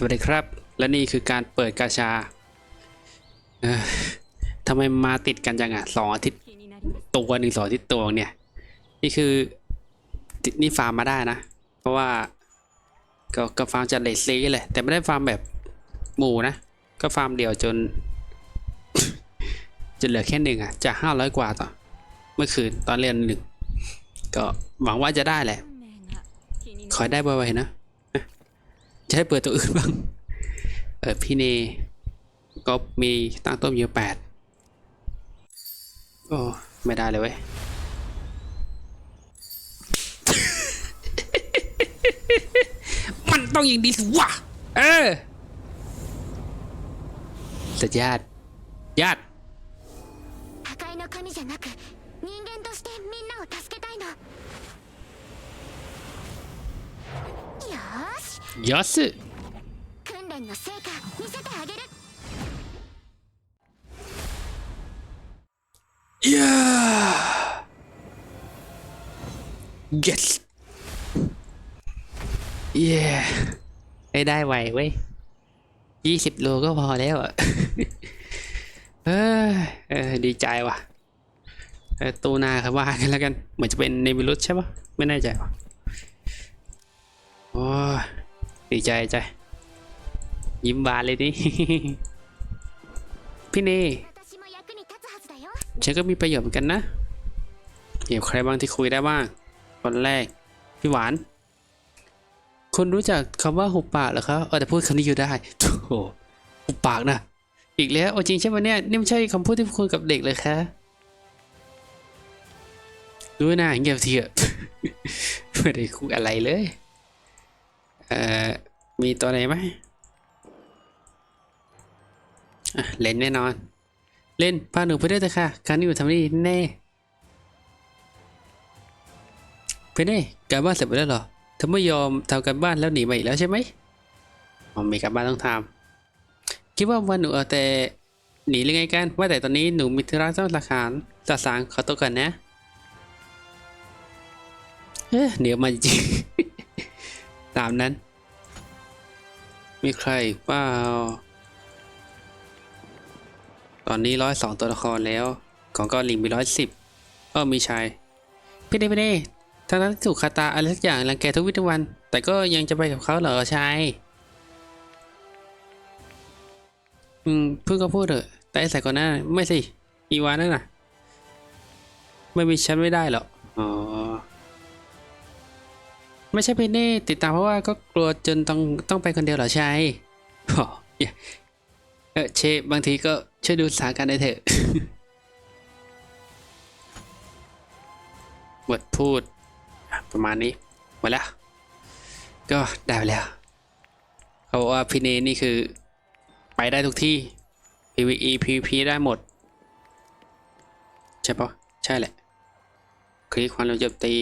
สวัสดีครับ และนี่คือการเปิดกาชาทำไมมาติดกันจังอะสองอาทิตย์ตัวหนึ่งสองอาทิตย์ตัวเนี่ย นี่คือนี่ฟาร์มมาได้นะ เพราะว่าก็ก็ฟาร์มจากเลสซีเลย แต่ไม่ได้ฟาร์มแบบหมู่นะ ก็ฟาร์มเดียวจนจนเหลือแค่หนึ่งอะจากห้าร้อยกว่าต่อ เมื่อคืนตอนเรียนหนึ่งก็หวังว่าจะได้แหละ ขอให้ได้บ่อยๆนะ จะให้เปิดตัวอื่นบ้าง เออพี่เน ก็มีตั้งต้นอยู่แปดโอ้ ไม่ได้เลยเว้ย มันต้องอย่างดีสิวะ เออสุดยอดยอด 破壊の神じゃなく人間としてみんなを助けたいの ーし ยอดสึ 訓練の成果見せてあげる ยา yes เย้ได้ได้ไวเว้ยยี่สิบโลก็พอแล้วอ่ะ เออเออ ดีใจว่ะเออตูนาครับว่ากันแล้วกัน เหมือนจะเป็นเนมิรุสใช่ปะไม่แน่ใจว่ะโอ้ย ดีใจใจ ยิ้มบานเลยนี่ พี่นี่ฉันก็มีประโยชน์เหมือนกันนะเดี๋ยวใครบ้างที่คุยได้บ้างคนแรก พี่หวาน คนรู้จักคำว่าหุบปากหรอครับเออแต่พูดคำนี้อยู่ได้โอ้โหหุบปากนะอีกแล้วโอ้จริงใช่ไหมเนี่ยนี่ไม่ใช่คำพูดที่คุยกับเด็กเลยค่ะด้วยนะเงียบเถีะไม่ได้คุยอะไรเลย เอ่อ มีตัวไหนไหมอะเล่นแน่นอน เล่นพาหนูไปด้วยเถอะค่ะการนี้อยู่ทำได้ดีแน่ไปเน่การบ้านเสร็จไปแล้วเหรอเธอไม่ยอมทำการบ้านแล้วหนีมาอีกแล้วใช่ไหมอ๋อมีการบ้านต้องทำคิดว่าวันหนูเอาแต่หนีหรือไงกัน ว่าแต่ตอนนี้หนูมีธุระต้องสักการสะสางขอตัวก่อนนะเอ๊ะเดี๋ยวมาจริง ตามนั้น มีใครอีกเปล่าตอนนี้ร้อยสองตัวละครแล้ว ของเกาหลีมีร้อยสิบก็มีชายพี่เด้พี่เด้ทั้งนั้นถูกคาตาอะไรสักอย่างรังแกทุกวิถีวัน แต่ก็ยังจะไปกับเขาเหรอชายอืมเพิ่งก็พูดเถอะ แต่ไอ้ใส่ก่อนหน้า ไม่สิ อีวานั่นน่ะ ไม่มีฉันไม่ได้หรอกอ๋อ ไม่ใช่พี่เน่ติดตามเพราะว่าก็กลัวจนต้องต้องไปคนเดียวเหรอชายอ๋ออย่เออเชฟบางทีก็ช่วยดูสถานการณ์ได้เถอะบทพูดประมาณนี้หมดแล้ว ก็ได้ไปแล้ว เขาบอกว่าพี่เนนี่คือไปได้ทุกที่ PVE PVP ได้หมด ใช่ปะใช่แหละ คลิกความเร็วโจมตี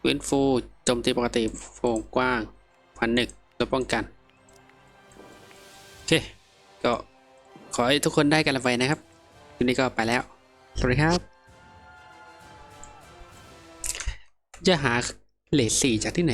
เว้นฟูโจมตีปกติโฟมกว้างพันหนึ่งละป้องกัน โอเค ก็ขอให้ทุกคนได้กันละไปนะครับทีนี้ก็ไปแล้ว สวัสดีครับ จะหาเลสสี่จากที่ไหน